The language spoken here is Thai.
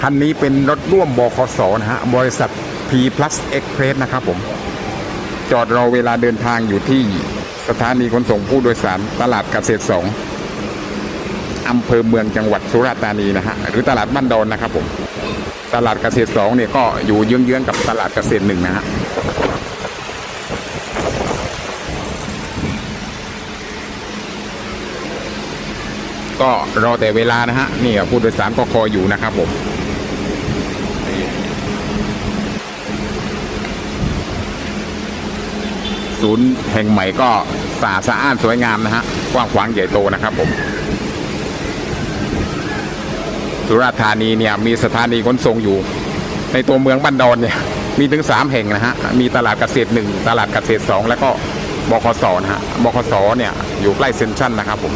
คันนี้เป็นรถร่วมบคสนะฮะ บริษัท P Plus Express นะครับผม จอดรอเวลาเดินทางอยู่ที่สถานีขนส่งผู้โดยสารตลาดเกษตรสองอำเภอเมืองจังหวัดสุราษฎร์ธานีนะฮะ หรือตลาดบ้านดอนนะครับผม ตลาดเกษตรสองเนี่ยก็อยู่เยื้องๆกับตลาดเกษตรหนึ่งนะฮะก็รอแต่เวลานะฮะนี่ผู้โดยสารก็คอยอยู่นะครับผม ศูนย์แห่งใหม่ก็สะอาดสะอ้านสวยงามนะฮะกว้างขวางใหญ่โตนะครับผม สุราษฎร์ธานีเนี่ยมีสถานีขนส่งอยู่ ในตัวเมืองบันดอนเนี่ยมีถึงสามแห่งนะฮะ มีตลาดเกษตรหนึ่งตลาดเกษตรสองแล้วก็บคสนะฮะบคสเนี่ยอยู่ใกล้เซ็นชั่นนะครับผม